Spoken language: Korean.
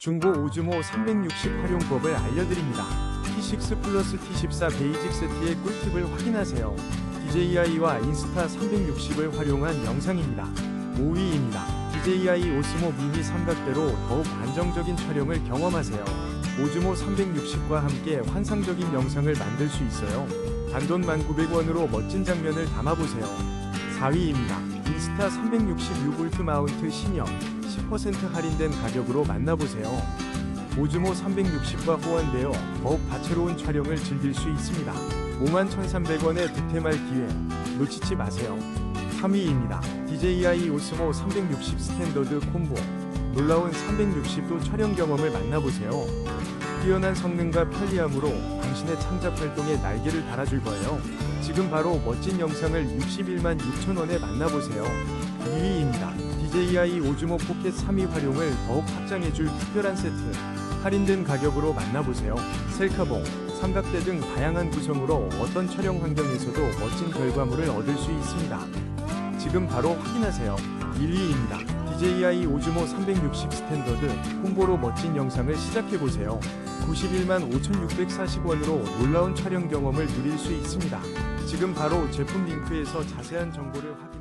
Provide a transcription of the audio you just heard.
중고 오즈모 360 활용법을 알려드립니다. T6 플러스 T14 베이직 세트의 꿀팁을 확인하세요. DJI와 인스타 360을 활용한 영상입니다. 5위입니다. DJI 오스모 미니 삼각대로 더욱 안정적인 촬영을 경험하세요. 오즈모 360과 함께 환상적인 영상을 만들 수 있어요. 단돈 1,900원으로 멋진 장면을 담아보세요. 4위입니다. 인스타 360 6울트 마운트 신형 10% 할인된 가격으로 만나보세요. 오즈모 360과 호환되어 더욱 다채로운 촬영을 즐길 수 있습니다. 51,300원의 득템할 기회 놓치지 마세요. 3위입니다. DJI 오스모 360 스탠더드 콤보 놀라운 360도 촬영 경험을 만나보세요. 뛰어난 성능과 편리함으로 당신의 창작 활동에 날개를 달아줄 거예요. 지금 바로 멋진 영상을 61만 6천원에 만나보세요. 2위입니다. DJI 오즈모 포켓 3위 활용을 더욱 확장해줄 특별한 세트. 할인된 가격으로 만나보세요. 셀카봉, 삼각대 등 다양한 구성으로 어떤 촬영 환경에서도 멋진 결과물을 얻을 수 있습니다. 지금 바로 확인하세요. 1위입니다. DJI 오즈모 360 스탠더드 홍보로 멋진 영상을 시작해보세요. 91만 5,640원으로 놀라운 촬영 경험을 누릴 수 있습니다. 지금 바로 제품 링크에서 자세한 정보를 확인